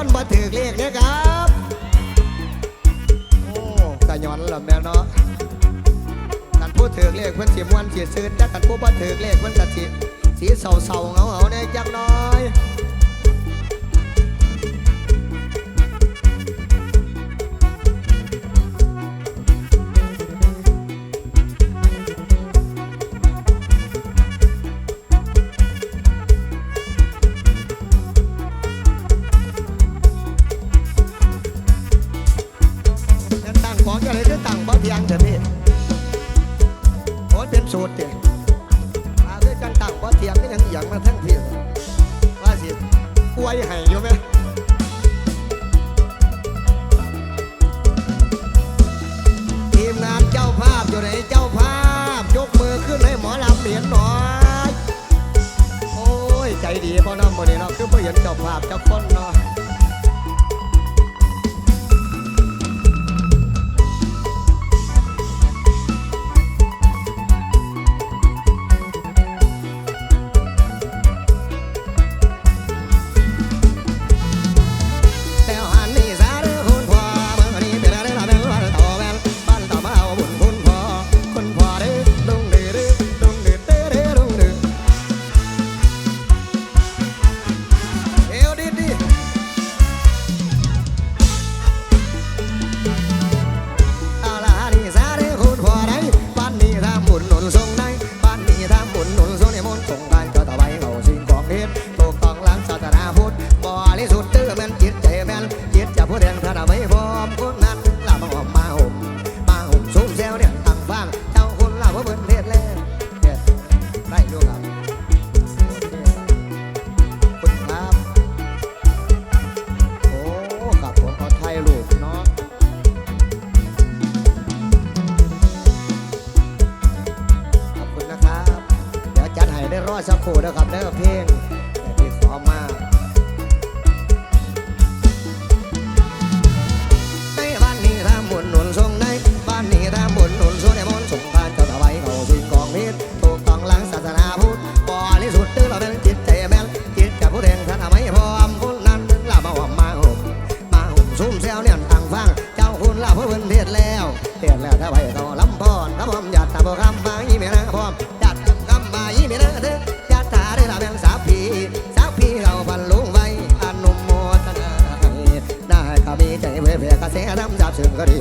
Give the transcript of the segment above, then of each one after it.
คนบ่ถือเลขเด้อครับ โอ้ตะย้อนละแม่เนาะกานผู้ถือเลขเพิ่นสิม่วนสิซื่อแต่กานผู้บ่ถือเลขเพิ่นก็สิสีเศร้าๆเหงาๆแน่จักน้อย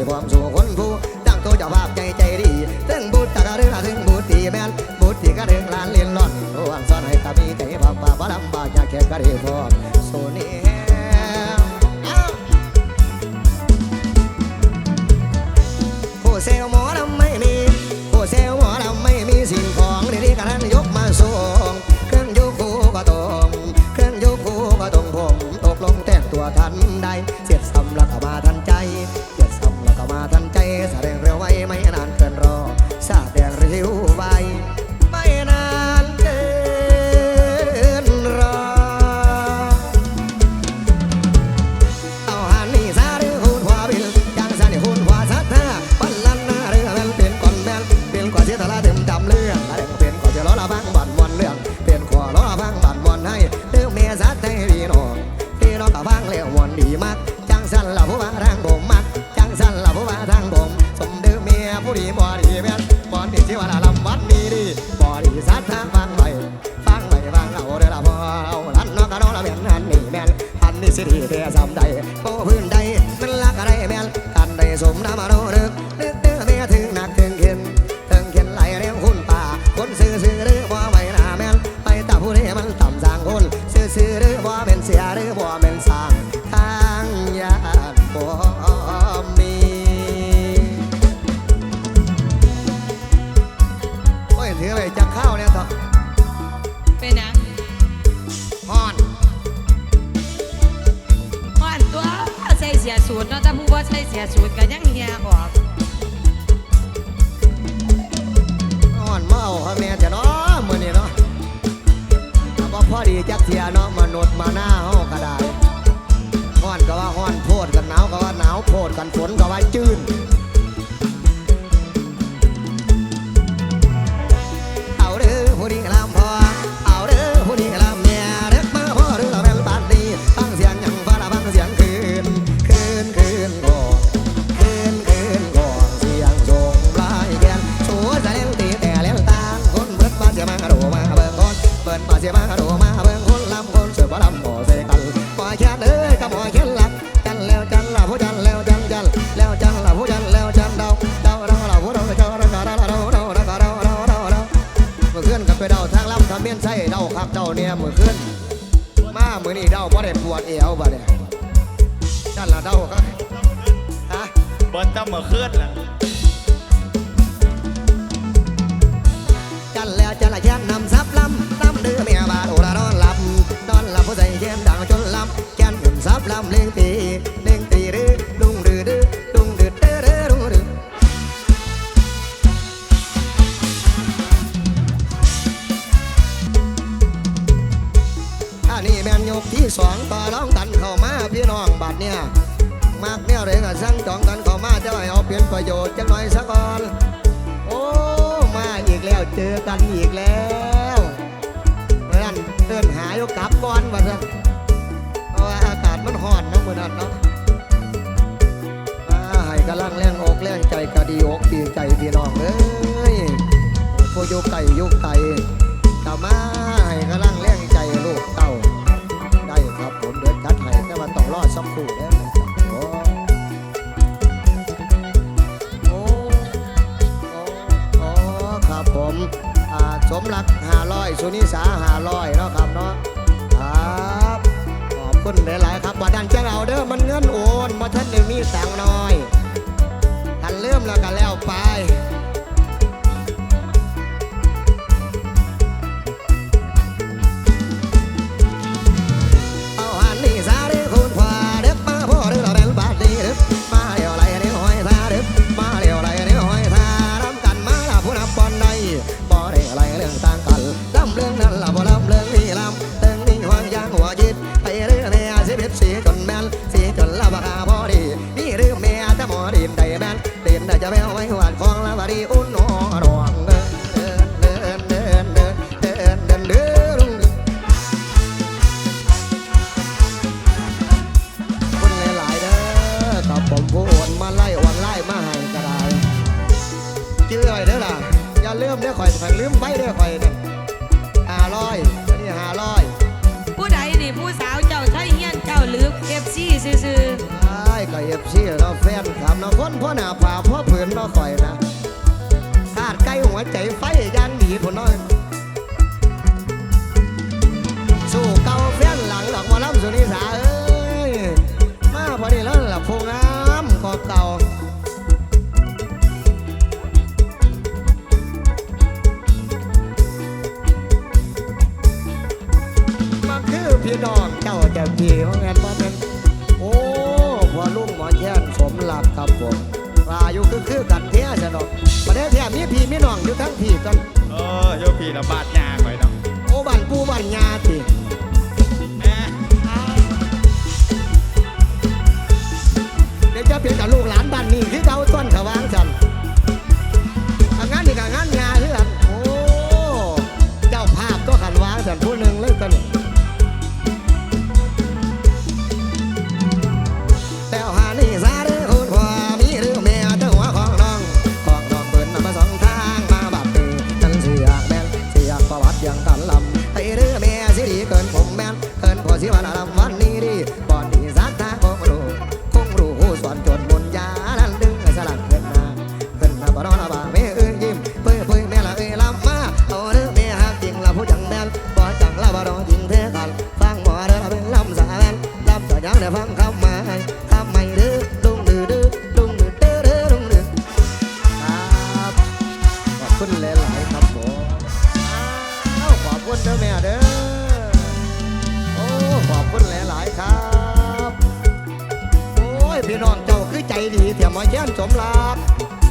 ความสู่คนผู้ตั้งตัวจะภาพใจใจดีถึงบุตรกะเรื่องถึงบุตรตีแม่นบุตรตีกะเรื่องลานเลียนล่อนล้วนซ่อนให้ตาบีใจพับป่าบลำบากอยากแขกระเรื่อง สียสูตรเนาะถ้าผู้ว่าใช้เสียสูตรก็ยังเฮียออกอ่อนมาเอาพ่อแม่จะเนาะมื่อนี้เนาะบ่พอดีจักเทียเนาะมนุษย์มาหน้าห้องก็ได้ห้อนก็ว่าห้อนโพดกันหนาวก็ว่าหนาวโพดกันฝนก็ว่าจื้น มียนใช่เดาคับเดาเนี่ยมือขึ้น มามือนี่เดาบ่ได้ปวดเอวบ่เดะจันละเดาครับฮะบนต้องมือขึ้นล่ะจันแล้วจันละแย่นนำซับลำลำเดือแม่บาดโอละนอนหลับนอนหลับผู้ใจแย่นดังจนลำแก่นขึ้นซับลำเลี้ยงตี สั่งจองกันเข้ามาจะไห้เอาเปลี่ยนประโยชน์จังหน่อยสักก่อนโอ้มาอีกแล้วเจอกันอีกแล้วเพื่อนเดินหายกลับก่อนว่าสั่าอากาศมันห่อนนะมื้อนั้นเนาะมาหายกำลังแรงอกแรงใจกระดีอกดีใจพี่น้องเอ้ยพยู่ไก่อยู่ไก่กะมาให้กำลังแรงใจลูกเต่าได้ครับผมเดินกัดให้แต่ว่าต้องรอดสักครู่เด้อ สมรักหาร้อยสุนิสาหาร้อยเนาะครับเนาะครับขอบคุณหลายๆครับว่าดันจะเอาเด้อมันเงินโอนมาท่านหนึ่งมีแสงน้อยทันเริ่มแล้วกันแล้วไป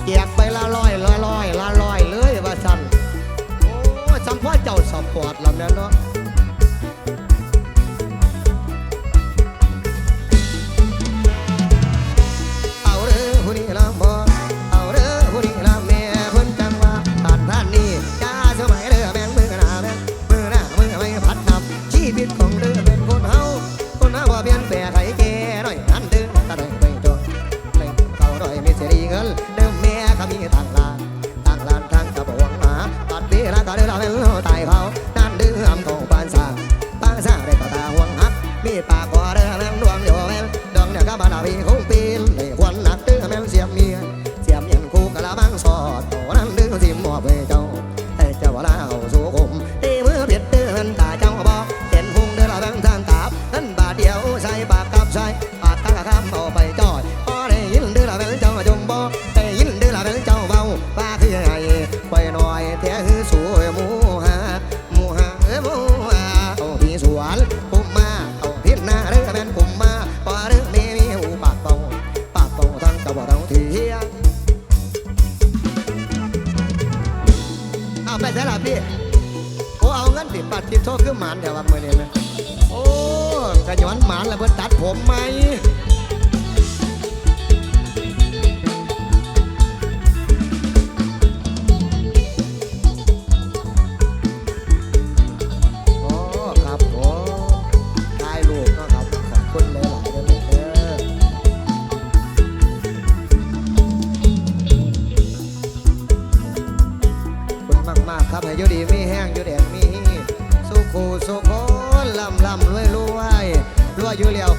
แจกไปละลอยละร้อยละลอยเลยว่าสั่นโอ้สัมพ่อเจ้าสปอร์ตลำนั้เนาะ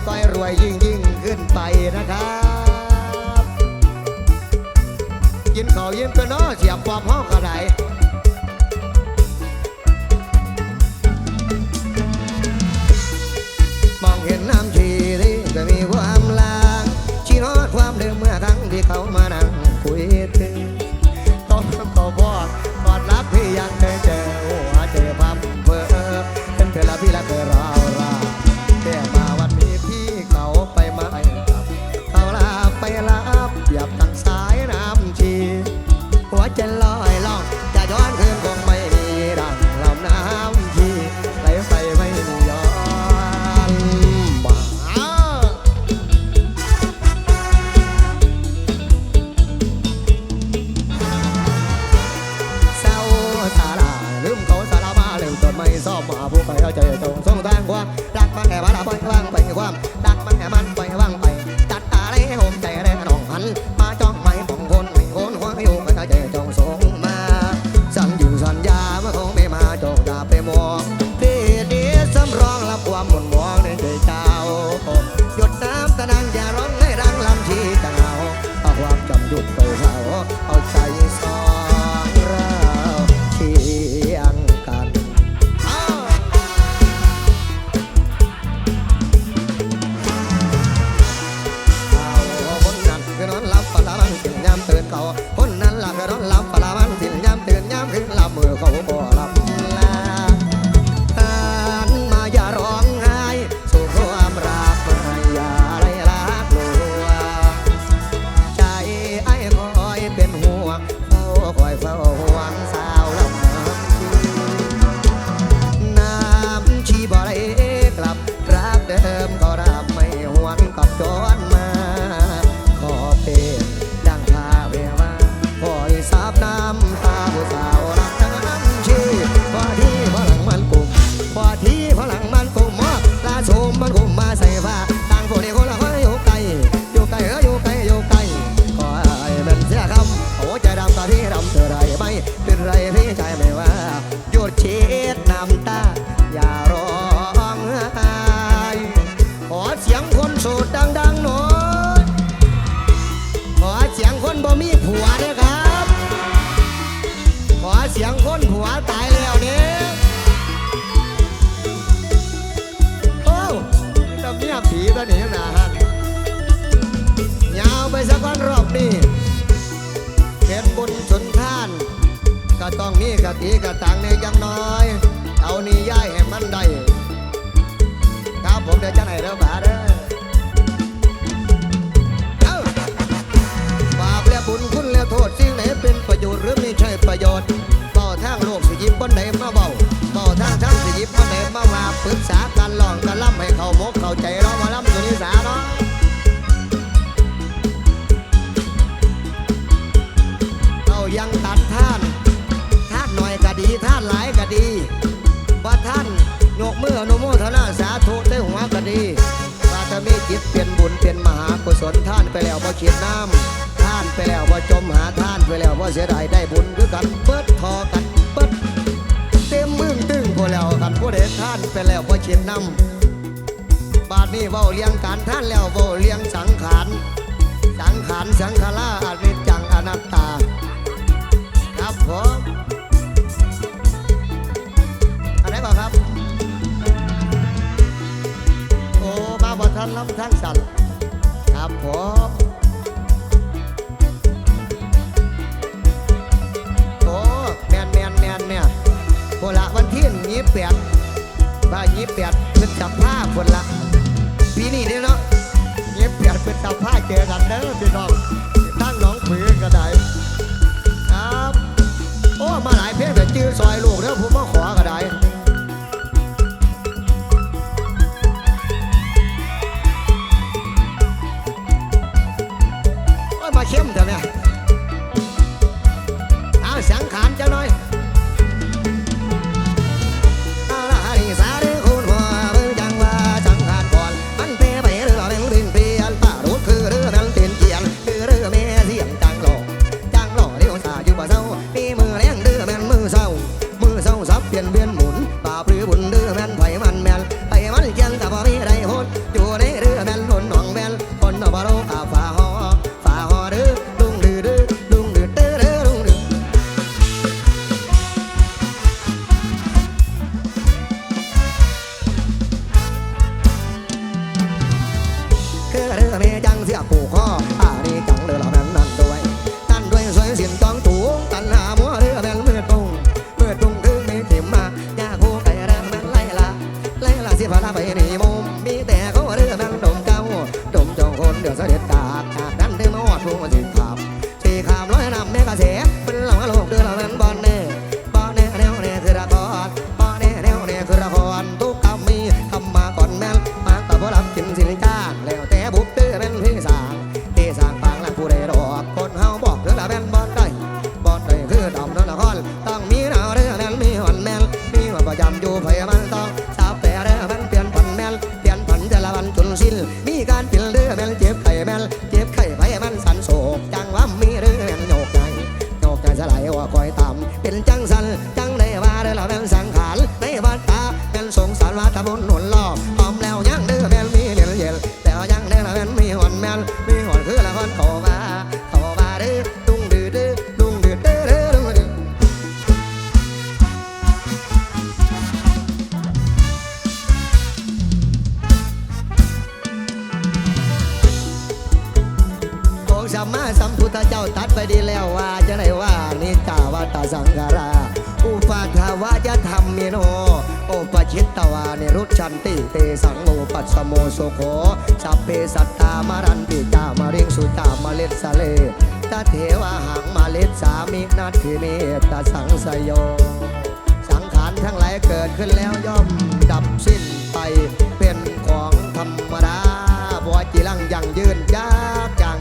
ไปรวยยิ่งยิ่งขึ้นไปนะครับ กินข้าวเย็นกันอเสียบความห้องกระไร ลาย กะตีกะตังนี่ยังน้อย เอานี่ย้ายให้มันได้ครับผมเดี๋ยวจะไหนเด้อบ่าเด้อฝากและบุญคุณแล้วโทษสิ่งไหนเป็นประโยชน์หรือไม่ใช่ประโยชน์ต่อทางโลกสิยิบบนไหนมาเบาต่อทางทั้งสิยิบบนไหนมาว่าปรึกษากันลองกันล่ำให้เขาโมกเข้าใจเรามาล่ำ คิดเป็นบุญเป็นมหากุศลท่านไปแล้วบ่คิดน้ำท่านไปแล้วบ่จมหาท่านไปแล้วบ่เสียดายได้บุญคือกันเปิดทอกันเปิดเต็มมึงตึงพอแล้วกันผู้ใดท่านไปแล้วบ่คิดน้ำบาดนี้เว้าเลี้ยงการท่านแล้วเว้าเลี้ยงสังขารสังขารสังขาราอนิจจังอนัตตา ครับผมอะไรบ้างครับ อนลำทั้งสันครับผมโอ้แมนแมนแมนเนี่ยคนละวันที่ยี่สิบแปดบ้านยี่สิบเปดตับผ้าคนละปีนี้เนี่ยเนาะยี่สิบเปดตับผ้าเจอกันเด้อพี่น้องทั้งน้องผือก็ได้ครับ โอ้มาหลายเพลงแต่จื้อซอยลูกเด้อผมมาขอก็ได้ สัมมาสัมพุทธเจ้าตัดไปดีแล้วว่าจะไหนว่านิจาวาตาสังการา อุปาทาวาจะทำมมิโนโอปชิตตวานิรุชันติเตสังโอปัสโมโสโคสัพเพสัตตามารันติจามาเรียงสุจามาเลสเลตเทวาหังมาเลสามีนาทิเมตตาสังสโยสังขารทั้งหลายเกิดขึ้นแล้วย่อมดับสิ้นไปเป็นของธรรมดาบัวจีรังยังยืนยากอย่ง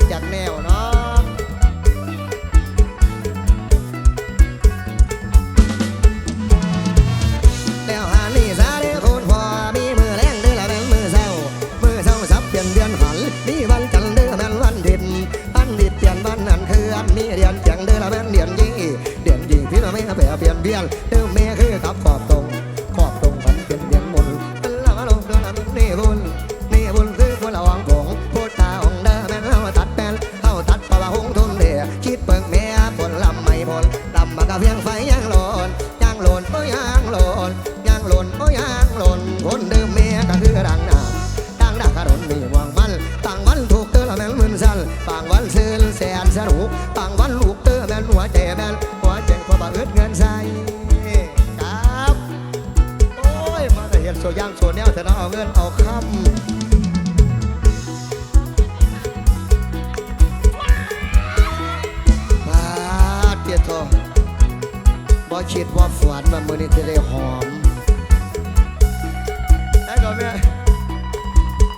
ไม่เปลี่ยนเบียนเดิมแม่คือขับขอบตรง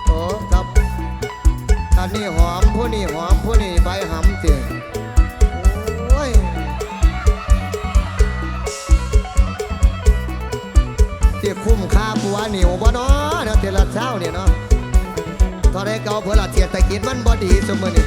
โอ้ครับอันนี้หอมผู้นี้หอมผู้นี้ใบหำเตี้ยเตียคุ้มค่าปัวหนียวบ่นาะเนาะเตียละเช้าเนี่ยเนาะตอนแรกเอาเพื่อละเตียตะกินมันบ่ดีสมมือนี่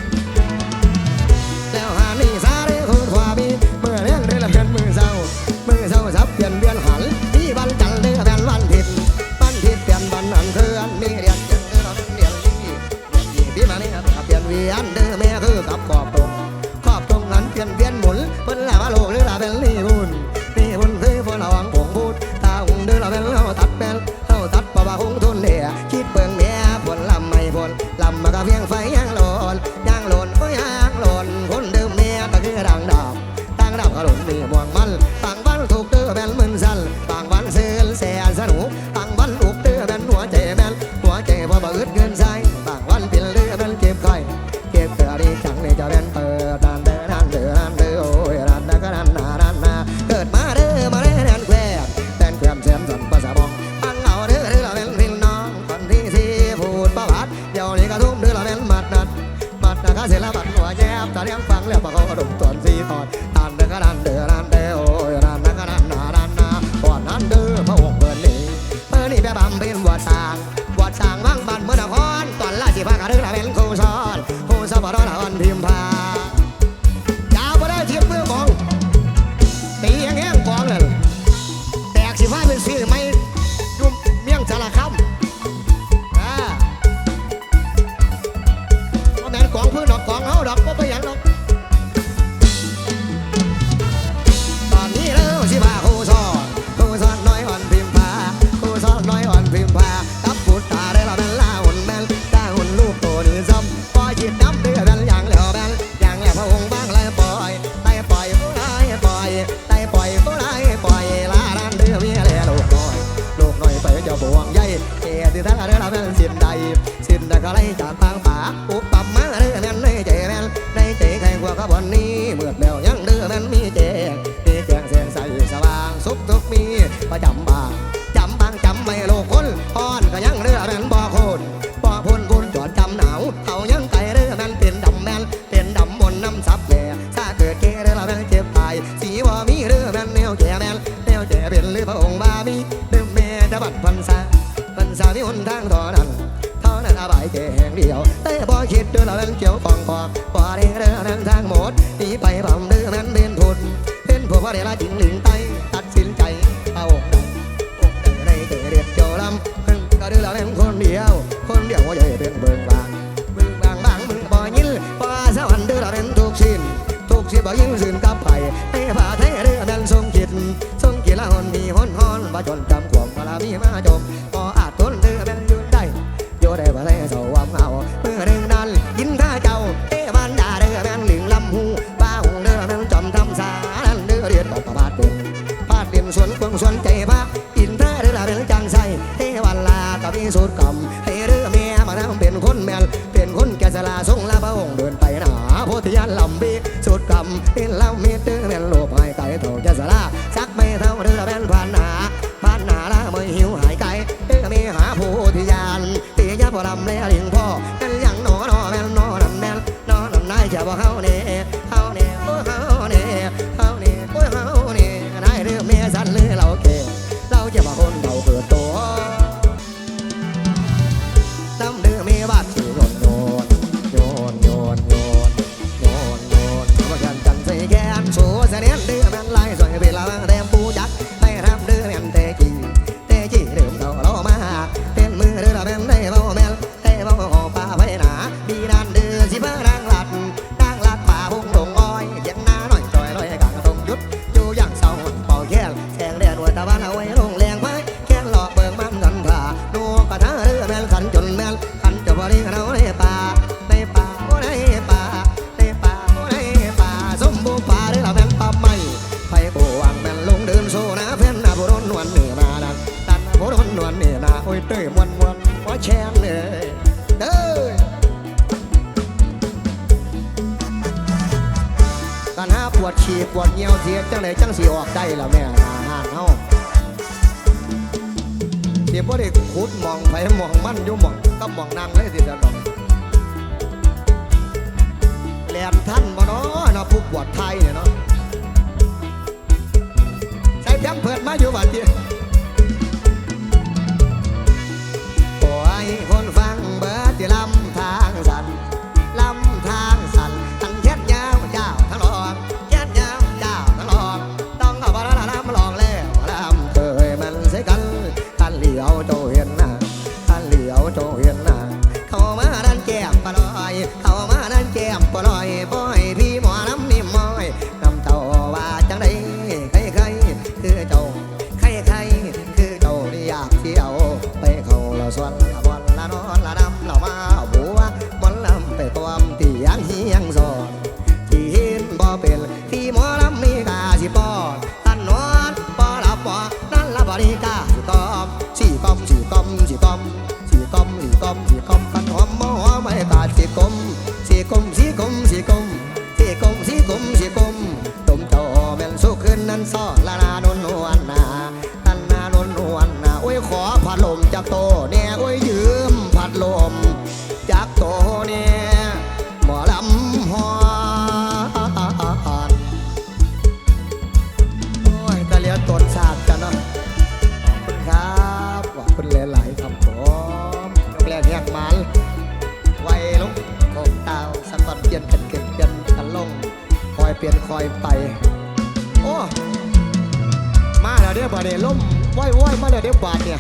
ำหนาวเขายังไปเรือแมนเป็นดำแมนเป็นดำบนน้ำซับแม่ถ้าเกิดเกเรื่องนั้นเจ็บตายสีว่ามีเรือแมนแนวแก่แมนแนวแก่เป็นหรือพระองค์บามีเดิมแม่จะบัดพันซาพันซามีหนทางต่อนั้นเท่านั้นอาบายแก่แห่งเดียวแต่บ่คิดเดินเราเล่นเกี่ยวฟองฟองบ่ได้ำท่านบ่เนาะนะผู้บวชไทยเนี่ยเนาะ อมสีกอมกันหอมมอหอมไม่ตาดสีกลมสีกลมสีกลมสีกลมสีกลมสีกลมสีกลมตุ่มเจ้าแม่นสุขึ้นนั้นซ้อละนานนวลนาตันนานนวลนาโอ้ยขอพัดลมจากโตเนี่ย ปลี่ยนคอยไป โอ้ มาแล้วเด้อบาดเนี่ยล่มว้อยว้อยมาแล้วเด้อบาดเนี่ย